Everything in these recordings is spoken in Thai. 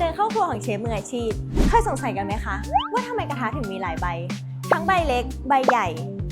เดินเข้าครัวของเชฟมืออาชีพ เคยสงสัยกันไหมคะ ว่าทำไมกระทะถึงมีหลายใบ ทั้งใบเล็ก ใบใหญ่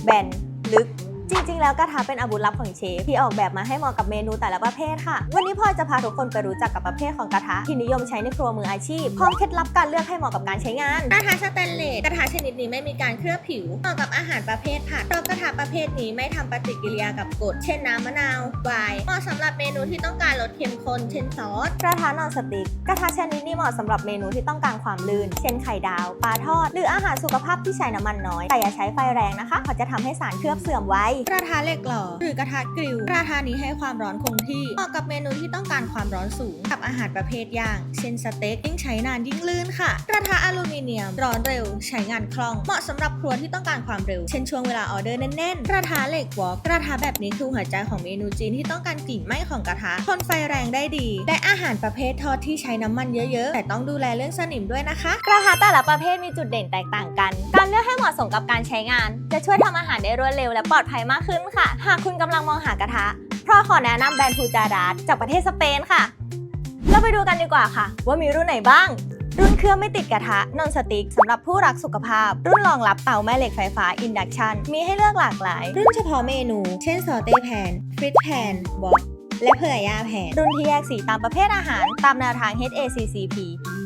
แบน ลึก จริง ๆ แล้วกระทะเป็นอาวุธลับของเชฟที่ออกแบบมาให้เหมาะกับเมนูแต่ละประเภทค่ะ วันนี้พลอยจะพาทุกคนไปรู้จักกับประเภทของกระทะที่นิยมใช้ในครัวมืออาชีพพร้อมเคล็ดลับการเลือกให้เหมาะกับการใช้งานกระทะสแตนเลสกระทะชนิดนี้ไม่มีการเคลือบผิวเหมาะกับอาหารประเภทผัดเพราะกระทะประเภทนี้ไม่ทำปฏิกิริยากับกรดเช่นน้ำมะนาวไวน์เหมาะสำหรับเมนูที่ต้องการลดเค็มข้นเช่นซอสกระทะนอนสติกกระทะชนิดนี้เหมาะสำหรับเมนูที่ต้องการความลื่น เช่นไข่ดาวปลาทอด หรืออาหารสุขภาพที่ใช้น้ำมันน้อยแต่อย่าใช้ไฟแรงนะคะเพราะจะทำให้สารเคลือบเสื่อมไวกระทะเหล็กหล่อหรือกระทะกริลกระทะนี้ให้ความร้อนคงที่เหมาะกับเมนูที่ต้องการความร้อนสูง กับอาหารประเภทย่าง เช่นสเต็กยิ่งใช้นานยิ่งลื่นค่ะ กระทะอลูมิเนียม ร้อนเร็ว ใช้งานคล่อง เหมาะสำหรับครัวที่ต้องการความเร็ว เช่นช่วงเวลาออเดอร์แน่นๆ กระทะเหล็กวอลกระทะแบบนี้คือหัวใจของเมนูจีนที่ต้องการกลิ่นไหม้ของกระทะทนไฟแรงได้ดีและอาหารประเภททอดที่ใช้น้ำมันเยอะๆ แต่ต้องดูแลเรื่องสนิมด้วยนะคะ กระทะแต่ละประเภทมีจุดเด่นแตกต่างกัน การเลือกให้เหมาะสมกับการใช้งาน จะช่วยทำอาหารได้รวดเร็วและปลอดภัยมากขึ้นค่ะ หากคุณกำลังมองหากระทะเพราะขอแนะนำแบรนด์ฟูจาดาสจากประเทศสเปนค่ะ เราไปดูกันดีกว่าค่ะ ว่ามีรุ่นไหนบ้าง รุ่นเครื่องไม่ติดกระทะนอนสติกสำหรับผู้รักสุขภาพ รุ่นรองรับเตาแม่เหล็กไฟฟ้าอินดักชันมีให้เลือกหลากหลาย รุ่นเฉพาะเมนู เช่นซอเต้แพนฟริตแพนวอลและเผื่อยาแพนรุ่นที่แยกสีตามประเภทอาหาร ตามแนวทาง HACCP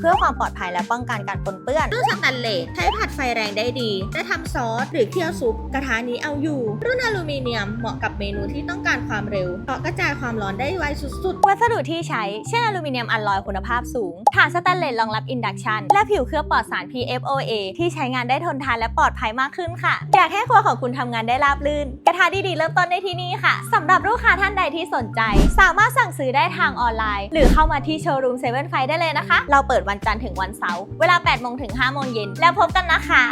เพื่อความปลอดภัยและป้องกันการปนเปื้อนรุ่นสแตนเลสใช้ผัดไฟแรงได้ดีและทำซอสหรือเคี่ยวซุปกระทะนี้เอาอยู่ รุ่นอลูมิเนียมเหมาะกับเมนูที่ต้องการความเร็วเพราะกระจายความร้อนได้ไวสุดวัสดุที่ใช้เช่นอลูมิเนียมอัลลอยคุณภาพสูงฐานสแตนเลสรองรับอินดักชันและผิวเคลือบปลอดสาร PFOA ที่ใช้งานได้ทนทานและปลอดภัยมากขึ้นค่ะอยากให้ครัวของคุณทำงานได้ราบรื่น กระทะดีๆเริ่มต้นได้ที่นี่ค่ะสำหรับลูกค้าท่านใดที่สนใจ สามารถสั่งซื้อได้ทางออนไลน์ หรือเข้ามาที่โชว์รูมเซเว่นไฟได้เลยนะคะ เราเปิดวันจันทร์ถึงวันเสาร์เวลา8โมงถึง5โมงเย็นแล้วพบกันนะคะ